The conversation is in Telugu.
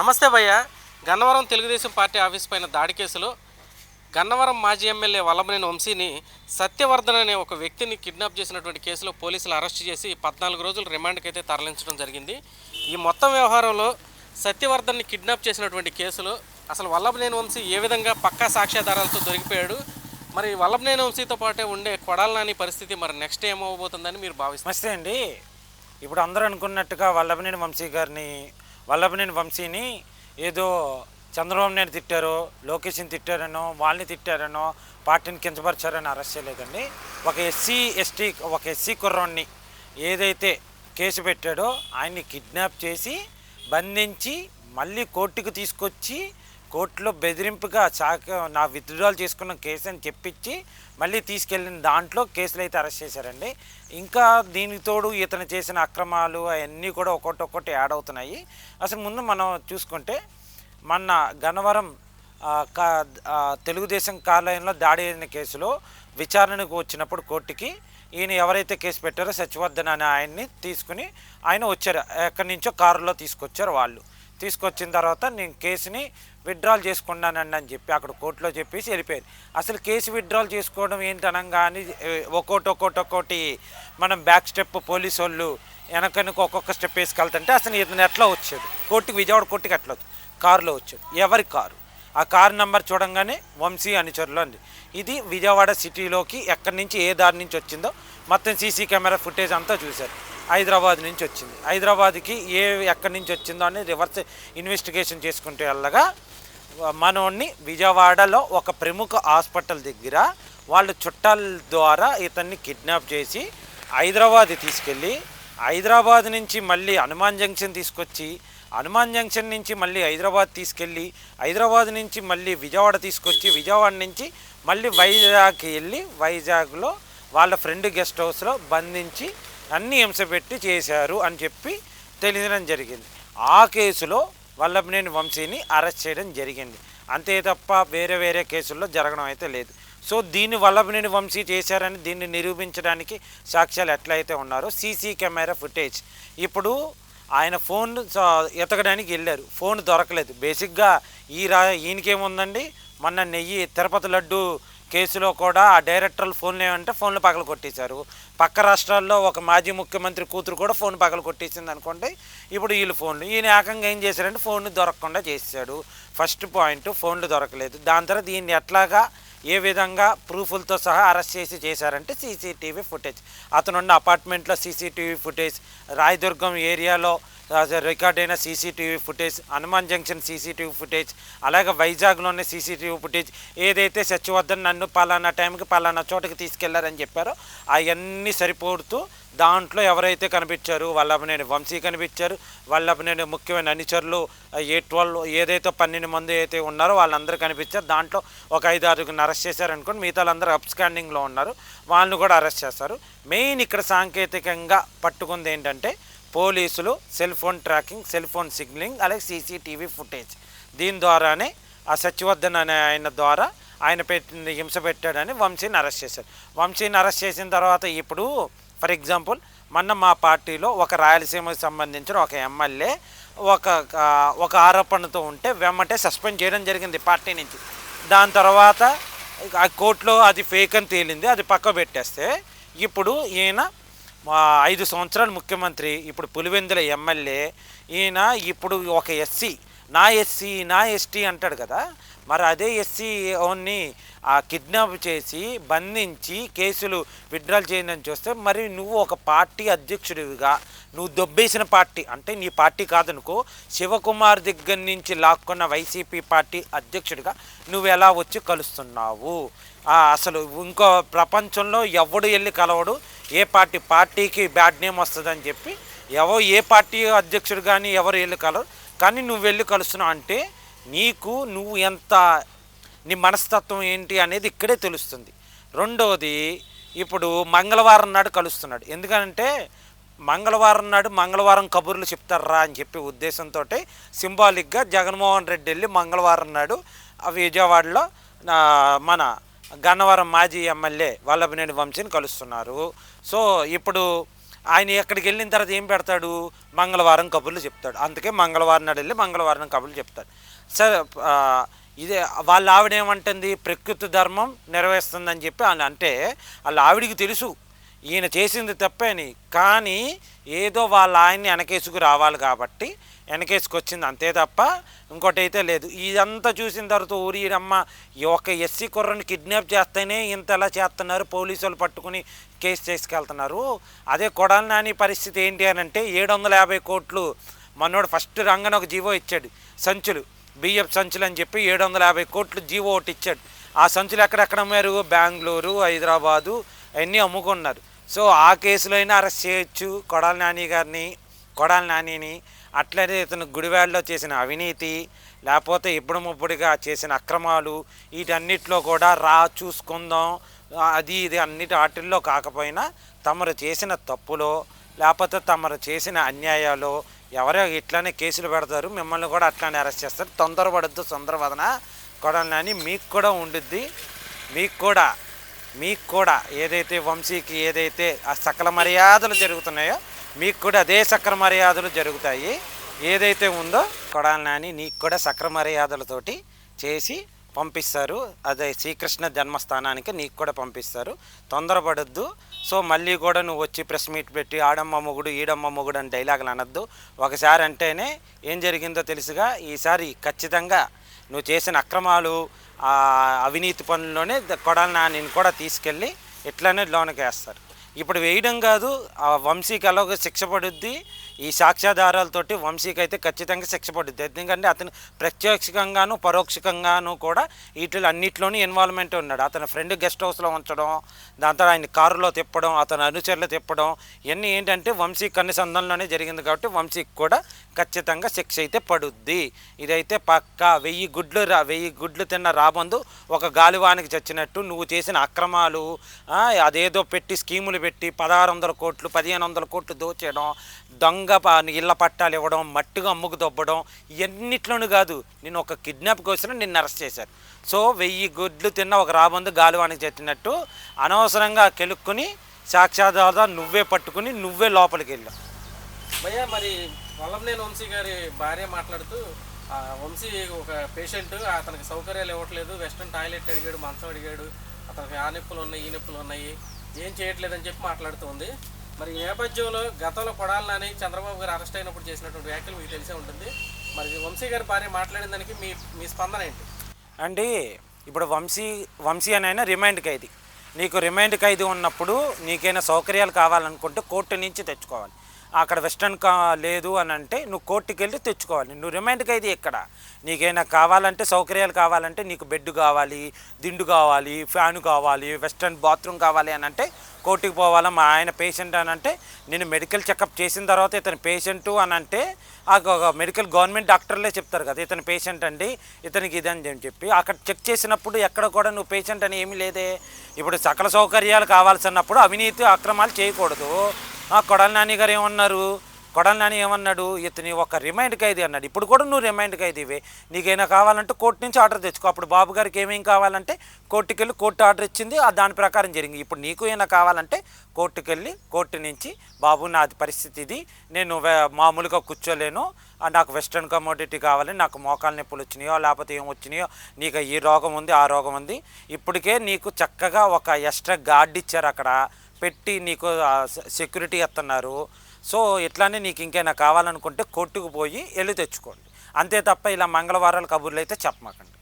నమస్తే భయ్య. గన్నవరం తెలుగుదేశం పార్టీ ఆఫీస్ పైన దాడి కేసులో గన్నవరం మాజీ ఎమ్మెల్యే వల్లభనేని వంశీని సత్యవర్ధన్ అనే ఒక వ్యక్తిని కిడ్నాప్ చేసినటువంటి కేసులో పోలీసులు అరెస్ట్ చేసి పద్నాలుగు రోజులు రిమాండ్కి అయితే తరలించడం జరిగింది. ఈ మొత్తం వ్యవహారంలో సత్యవర్ధన్ని కిడ్నాప్ చేసినటువంటి కేసులో అసలు వల్లభనేని వంశీ ఏ విధంగా పక్కా సాక్ష్యాధారాలతో దొరికిపోయాడు? మరి వల్లభనేని వంశీతో పాటే ఉండే కొడాల నాని పరిస్థితి మరి నెక్స్ట్ ఏమవబోతుందని మీరు భావిస్తారు నమస్తే అండి. ఇప్పుడు అందరూ అనుకున్నట్టుగా వల్లభనేని వంశీ గారిని వల్లభనేని వంశీని ఏదో చంద్రబాబు నాయుడు తిట్టారో లోకేష్ని తిట్టారనో వాళ్ళని తిట్టారనో పార్టీని కించపరిచారని అరెస్ట్ చేయలేదండి. ఒక ఎస్సీ ఎస్టీ ఒక ఎస్సీ కుర్రాన్ని ఏదైతే కేసు పెట్టాడో ఆయన్ని కిడ్నాప్ చేసి బంధించి మళ్ళీ కోర్టుకు తీసుకొచ్చి కోర్టులో బెదిరింపుగా చాక నా విత్డ్రాల్ చేసుకున్న కేసు అని చెప్పించి మళ్ళీ తీసుకెళ్ళిన దాంట్లో కేసులు అయితే అరెస్ట్ చేశారండి. ఇంకా దీనికి తోడు ఇతను చేసిన అక్రమాలు అవన్నీ కూడా ఒక్కొక్కటి ఒక్కొక్కటి యాడ్ అవుతున్నాయి. అసలు ముందు మనం చూసుకుంటే మొన్న గన్నవరం కా- తెలుగుదేశం కార్యాలయంలో దాడి అయిన కేసులో విచారణకు వచ్చినప్పుడు కోర్టుకి ఈయన ఎవరైతే కేసు పెట్టారో సచివర్ధన్ అనే ఆయన్ని తీసుకుని ఆయన వచ్చారు. ఎక్కడి నుంచో కారులో తీసుకొచ్చారు వాళ్ళు. తీసుకొచ్చిన తర్వాత నేను కేసుని విత్డ్రాల్ చేసుకున్నానండి అని చెప్పి అక్కడ కోర్టులో చెప్పేసి వెళ్ళిపోయారు. అసలు కేసు విత్డ్రాల్ చేసుకోవడం ఏంటి అనగానే ఒక్కోటి ఒక్కోటి ఒక్కోటి మనం బ్యాక్ స్టెప్ పోలీసు వాళ్ళు వెనకనుక ఒక్కొక్క స్టెప్ వేసుకెళ్తుంటే అసలు ఇతను ఎట్లా వచ్చాడు? కోర్టుకి విజయవాడ కోర్టుకి ఎట్లా వచ్చాడు? కారులో వచ్చాడు. ఎవరి కారు? ఆ కారు నెంబర్ చూడంగానే వంశీ అనుచరులు అండి. ఇది విజయవాడ సిటీలోకి ఎక్కడి నుంచి ఏ దారి నుంచి వచ్చిందో మొత్తం సీసీ కెమెరా ఫుటేజ్ అంతా చూశారు. హైదరాబాద్ నుంచి వచ్చింది. హైదరాబాద్కి ఏ ఎక్కడి నుంచి వచ్చిందో అని రివర్స్ ఇన్వెస్టిగేషన్ చేసుకుంటే వెళ్ళగా మనోడిని విజయవాడలో ఒక ప్రముఖ హాస్పిటల్ దగ్గర వాళ్ళ చుట్టాల ద్వారా ఇతన్ని కిడ్నాప్ చేసి హైదరాబాద్ తీసుకెళ్ళి హైదరాబాద్ నుంచి మళ్ళీ హనుమాన్ జంక్షన్ తీసుకొచ్చి హనుమాన్ జంక్షన్ నుంచి మళ్ళీ హైదరాబాద్ తీసుకెళ్ళి హైదరాబాద్ నుంచి మళ్ళీ విజయవాడ తీసుకొచ్చి విజయవాడ నుంచి మళ్ళీ వైజాగ్కి వెళ్ళి వైజాగ్లో వాళ్ళ ఫ్రెండ్ గెస్ట్ హౌస్లో బంధించి అన్ని హింస పెట్టి చేశారు అని చెప్పి తెలియడం జరిగింది. ఆ కేసులో వల్లభనేని వంశీని అరెస్ట్ చేయడం జరిగింది. అంతే తప్ప వేరే వేరే కేసుల్లో జరగడం అయితే లేదు. సో దీన్ని వల్లభనేని వంశీ చేశారని దీన్ని నిరూపించడానికి సాక్ష్యాలు ఎట్లయితే ఉన్నారో సీసీ కెమెరా ఫుటేజ్. ఇప్పుడు ఆయన ఫోన్ ఎతకడానికి వెళ్ళారు. ఫోన్ దొరకలేదు. బేసిక్గా ఈ రా ఈయనకేముందండి? మొన్న నెయ్యి తిరుపతి లడ్డు కేసులో కూడా ఆ డైరెక్టర్లు ఫోన్లు ఏమంటే ఫోన్లు పగలు కొట్టేశారు. పక్క రాష్ట్రాల్లో ఒక మాజీ ముఖ్యమంత్రి కూతురు కూడా ఫోన్ పగలు కొట్టేసింది అనుకోండి ఇప్పుడు వీళ్ళు ఫోన్లు. ఈయన ఏకంగా ఏం చేశారంటే ఫోన్లు దొరకకుండా చేశాడు. ఫస్ట్ పాయింట్ ఫోన్లు దొరకలేదు. దాని తర్వాత దీన్ని ఎట్లాగా ఏ విధంగా ప్రూఫ్లతో సహా అరెస్ట్ చేసి చేశారంటే సీసీటీవీ ఫుటేజ్. అతనున్న అపార్ట్మెంట్లో సీసీటీవీ ఫుటేజ్. రాయదుర్గం ఏరియాలో రికార్డ్ అయిన CCTV footage Hanuman Junction CCTV footage అలాగే వైజాగ్లోనే సీసీటీవీ ఫుటేజ్ ఏదైతే సచివర్ధన్ నన్ను పలానా టైంకి పలానా చోటకి తీసుకెళ్ళారని చెప్పారో అవన్నీ సరిపోడుతూ దాంట్లో ఎవరైతే కనిపించారు వల్లభనేని వంశీ కనిపించారు వల్లభనేని ముఖ్యమైన అనుచరులు ఏ ట్వెల్వ్ ఏదైతే పన్నెండు మంది అయితే ఉన్నారో వాళ్ళందరూ కనిపించారు. దాంట్లో ఒక ఐదు ఆరుగురిని అరెస్ట్ చేశారనుకోండి మిగతా వాళ్ళందరూ అప్స్కాండింగ్లో ఉన్నారు వాళ్ళని కూడా అరెస్ట్ చేస్తారు. మెయిన్ ఇక్కడ సాంకేతికంగా పట్టుకుంది ఏంటంటే పోలీసులు cell phone tracking cell phone signalling అలాగే సీసీటీవీ ఫుటేజ్. దీని ద్వారానే ఆ సత్యవర్ధన్ అనే ఆయన ద్వారా ఆయన పెట్టిన హింస పెట్టాడని వంశీని అరెస్ట్ చేశారు. వంశీని అరెస్ట్ చేసిన తర్వాత ఇప్పుడు ఫర్ ఎగ్జాంపుల్ మొన్న మా పార్టీలో ఒక రాయలసీమకు సంబంధించిన ఒక ఎమ్మెల్యే ఒక ఒక ఆరోపణతో ఉంటే వెమ్మటే సస్పెండ్ చేయడం జరిగింది పార్టీ నుంచి. దాని తర్వాత ఆ కోర్టులో అది ఫేక్ అని తేలింది అది పక్క పెట్టేస్తే ఇప్పుడు ఈయన ఐదు సంవత్సరాలు ముఖ్యమంత్రి ఇప్పుడు పులివెందుల ఎమ్మెల్యే ఈయన ఇప్పుడు ఒక ఎస్సీ నా ఎస్సీ నా ఎస్టీ అంటాడు కదా మరి అదే ఎస్సీ ఓన్ని ఆ కిడ్నాప్ చేసి బంధించి కేసులు విత్డ్రాల్ చేయని చూస్తే మరి నువ్వు ఒక పార్టీ అధ్యక్షుడివిగా నువ్వు దొబ్బేసిన పార్టీ అంటే నీ పార్టీ కాదనుకో శివకుమార్ దగ్గర నుంచి లాక్కున్న వైసీపీ పార్టీ అధ్యక్షుడిగా నువ్వు ఎలా వచ్చి కలుస్తున్నావు? అసలు ఇంకో ప్రపంచంలో ఎవడు వెళ్ళి కలవడు? ఏ పార్టీ పార్టీకి బ్యాడ్ నేమ్ వస్తుందని చెప్పి ఎవరు ఏ పార్టీ అధ్యక్షుడు కానీ ఎవరు వెళ్ళి కలరు కానీ నువ్వు వెళ్ళి కలుస్తున్నావు అంటే నీకు నువ్వు ఎంత నీ మనస్తత్వం ఏంటి అనేది ఇక్కడే తెలుస్తుంది. రెండవది ఇప్పుడు మంగళవారం నాడు కలుస్తున్నాడు. ఎందుకంటే మంగళవారం నాడు మంగళవారం కబుర్లు చెప్తారా అని చెప్పి ఉద్దేశంతో సింబాలిక్గా జగన్మోహన్ రెడ్డి వెళ్ళి మంగళవారం నాడు ఆ విజయవాడలో మన గన్నవరం మాజీ ఎమ్మెల్యే వల్లభనేని వంశీని కలుస్తున్నారు. సో ఇప్పుడు ఆయన ఎక్కడికి వెళ్ళిన తర్వాత ఏం పెడతాడు? మంగళవారం కబుర్లు చెప్తాడు. అందుకే మంగళవారం నాడు వెళ్ళి మంగళవారం కబుర్లు చెప్తాడు. సరే ఇదే వాళ్ళ ఆవిడ ఏమంటుంది? ప్రకృతి ధర్మం నెరవేరుస్తుందని చెప్పి అని అంటే వాళ్ళ ఆవిడికి తెలుసు. ఈయన చేసింది తప్పేని కానీ ఏదో వాళ్ళ ఆయన్ని వెనకేసుకు రావాలి కాబట్టి వెనకేసుకొచ్చింది అంతే తప్ప ఇంకోటి అయితే లేదు. ఇదంతా చూసిన తర్వాత ఊరియమ్మ ఈ ఒక ఎస్సీ కుర్రని కిడ్నాప్ చేస్తేనే ఇంత ఎలా చేస్తున్నారు పోలీసులు పట్టుకుని కేసు చేసుకెళ్తున్నారు. అదే కొడాలి నాని పరిస్థితి ఏంటి అని అంటే ఏడు వందల యాభై కోట్లు మనోడు ఫస్ట్ రంగన ఒక జీవో ఇచ్చాడు సంచులు. బియ్యపు సంచులు అని చెప్పి ఏడు వందల యాభై కోట్లు జీవో ఒకటి ఇచ్చాడు. ఆ సంచులు ఎక్కడెక్కడ అమ్మారు? బెంగళూరు హైదరాబాదు అవన్నీ అమ్ముకున్నారు. సో ఆ కేసులో అయినా అరెస్ట్ చేయొచ్చు. కొడాల నాని గారిని కొడాల నానిని. అట్లనే ఇతను గుడివాడలో చేసిన అవినీతి లేకపోతే ఇప్పుడు ముప్పుడుగా చేసిన అక్రమాలు వీటన్నిటిలో కూడా రా చూసుకుందాం. అది ఇది అన్నిటి వాటిల్లో కాకపోయినా తమరు చేసిన తప్పులో లేకపోతే తమరు చేసిన అన్యాయాలు ఎవరో ఇట్లానే కేసులు పెడతారు. మిమ్మల్ని కూడా అట్లానే అరెస్ట్ చేస్తారు. తొందరపడద్దు. తొందరపదన కొడాలని నాని మీకు కూడా ఉండుద్ది. మీకు కూడా. మీకు కూడా ఏదైతే వంశీకి ఏదైతే ఆ సకల మర్యాదలు జరుగుతున్నాయో మీకు కూడా అదే సకల మర్యాదలు జరుగుతాయి. ఏదైతే ఉందో కొడాలి నాని నీకు కూడా సకల మర్యాదలతోటి చేసి పంపిస్తారు. అదే శ్రీకృష్ణ జన్మస్థానానికి నీకు కూడా పంపిస్తారు. తొందరపడద్దు. సో మళ్ళీ కూడా నువ్వు వచ్చి ప్రెస్ మీట్ పెట్టి ఆడమ్మ మొగుడు ఈడమ్మ మొగుడు అని డైలాగులు అనొద్దు. ఒకసారి అంటేనే ఏం జరిగిందో తెలుసుగా. ఈసారి ఖచ్చితంగా నువ్వు చేసిన అక్రమాలు అవినీతి పనుల్లోనే కొడాలి నానిని కూడా తీసుకెళ్ళి ఇట్లానే లోనకేస్తారు. ఇప్పుడు వేయడం కాదు ఆ వంశీకి ఎలాగో శిక్ష పడుద్ది ఈ సాక్ష్యాధారాలతోటి వంశీకి అయితే ఖచ్చితంగా శిక్ష పడుద్ది. ఎందుకంటే అతను ప్రత్యక్షంగాను పరోక్షకంగాను కూడా వీటిలో అన్నిట్లోనూ ఇన్వాల్వ్మెంట్ ఉన్నాడు. అతని ఫ్రెండ్ గెస్ట్ హౌస్లో ఉంచడం దాంతో ఆయన కారులో తిప్పడం అతని అనుచరులు తిప్పడం ఇవన్నీ ఏంటంటే వంశీ కన్నుసంధంలోనే జరిగింది కాబట్టి వంశీకి కూడా ఖచ్చితంగా శిక్ష అయితే పడుద్ది. ఇదైతే పక్కా వెయ్యి గుడ్లు రా వెయ్యి గుడ్లు తిన్న రాబందు ఒక గాలివానికి చచ్చినట్టు నువ్వు చేసిన అక్రమాలు అదేదో పెట్టి స్కీములు పెట్టి పదహారు వందల కోట్లు పదిహేను వందల కోట్లు దోచేయడం దొంగ ప- ఇళ్ళ పట్టాలు ఇవ్వడం మట్టిగా అమ్ముకు దొబ్బడం ఇవన్నిట్లోనూ కాదు. నేను ఒక కిడ్నాప్ కోసం నిన్ను అరెస్ట్ చేశారు. సో వెయ్యి గుడ్లు తిన్న ఒక రాబందు గాలివానికి చెట్టినట్టు అనవసరంగా కెలుక్కుని సాక్షాధార నువ్వే పట్టుకుని నువ్వే లోపలికి వెళ్ళావు. భయ్యా మరి వల్లంనేని వంశీ గారి భార్య మాట్లాడుతూ ఆ వంశీ ఒక పేషెంట్ అతనికి సౌకర్యాలు ఇవ్వట్లేదు. వెస్ట్రన్ టాయిలెట్ అడిగాడు మంచం అడిగాడు. అతనికి ఆ నొప్పులు ఉన్నాయి ఈ నొప్పులు ఉన్నాయి. ఏం చేయట్లేదని చెప్పి మాట్లాడుతుంది మరి నేపథ్యంలో గతంలో కొడాలని చంద్రబాబు గారు అరెస్ట్ అయినప్పుడు చేసినటువంటి వ్యాఖ్యలు మీకు తెలిసే ఉంటుంది. మరి వంశీ గారి భార్య మాట్లాడిన దానికి మీ మీ స్పందన ఏంటి? అండి ఇప్పుడు వంశీ వంశీ అని అయినా రిమైండ్ ఖైదీ. నీకు రిమైండ్ ఖైదీ ఉన్నప్పుడు నీకైనా సౌకర్యాలు కావాలనుకుంటే కోర్టు నుంచి తెచ్చుకోవాలి. అక్కడ వెస్టర్న్ కా లేదు అని అంటే నువ్వు కోర్టుకి వెళ్ళి తెచ్చుకోవాలి. నువ్వు రిమైండ్కి అయితే ఇక్కడ నీకేమైనా కావాలంటే సౌకర్యాలు కావాలంటే నీకు బెడ్ కావాలి దిండు కావాలి ఫ్యాన్ కావాలి వెస్టర్న్ బాత్రూమ్ కావాలి అని అంటే కోర్టుకి పోవాలా? మా ఆయన పేషెంట్ అని అంటే నేను మెడికల్ చెకప్ చేసిన తర్వాత ఇతను పేషెంట్ అని అంటే ఆ మెడికల్ గవర్నమెంట్ డాక్టర్లే చెప్తారు కదా ఇతను పేషెంట్ అండి ఇతనికి ఇదని చెప్పి అక్కడ చెక్ చేసినప్పుడు ఎక్కడ కూడా నువ్వు పేషెంట్ అని ఏమీ లేదే. ఇప్పుడు సకల సౌకర్యాలు కావాల్సినప్పుడు అవినీతి అక్రమాలు చేయకూడదు. కొడల నాని గారు ఏమన్నారు? కొడల నాని ఏమన్నాడు? ఇతని ఒక రిమైండ్ ఖైదీ అన్నాడు. ఇప్పుడు కూడా నువ్వు రిమైండ్ ఖైదీవే నీకైనా కావాలంటే కోర్టు నుంచి ఆర్డర్ తెచ్చుకో. అప్పుడు బాబు గారికి ఏమేమి కావాలంటే కోర్టుకి వెళ్ళి కోర్టు ఆర్డర్ ఇచ్చింది. ఆ దాని ప్రకారం జరిగింది. ఇప్పుడు నీకు ఏమైనా కావాలంటే కోర్టుకు వెళ్ళి కోర్టు నుంచి బాబు నాది పరిస్థితి ఇది. నేను మామూలుగా కూర్చోలేను. నాకు వెస్ట్రన్ కమోడిటీ కావాలి. నాకు మోకాలు నొప్పులు వచ్చినాయో లేకపోతే ఏం వచ్చినాయో నీకు ఈ రోగం ఉంది ఆ రోగం ఉంది. ఇప్పటికే నీకు చక్కగా ఒక ఎక్స్ట్రా గార్డ్ ఇచ్చారు అక్కడ. పెట్టి నీకు సెక్యూరిటీ ఇస్తున్నారు. సో ఇట్లానే నీకు ఇంకైనా కావాలనుకుంటే కొట్టుకుపోయి వెళ్ళి తెచ్చుకోండి. అంతే తప్ప ఇలా మంగళవారాల కబుర్లు అయితే చెప్పమాకండి.